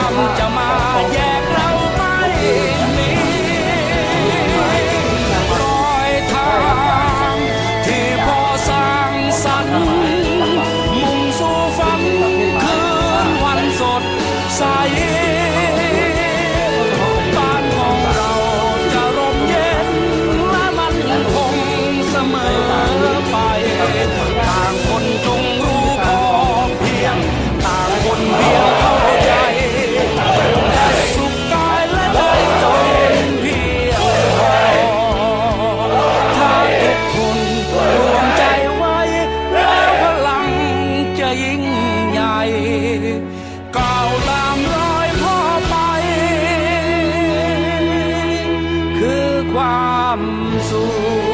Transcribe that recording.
ามจะมาแยกเราไม่มีรอยทางที่พอสร้างสรรค์มุ่งสู่ฝันคืนวันสดใส ยิ่งใหญ่ก้าวตามรอยพ่อไป คือความสุข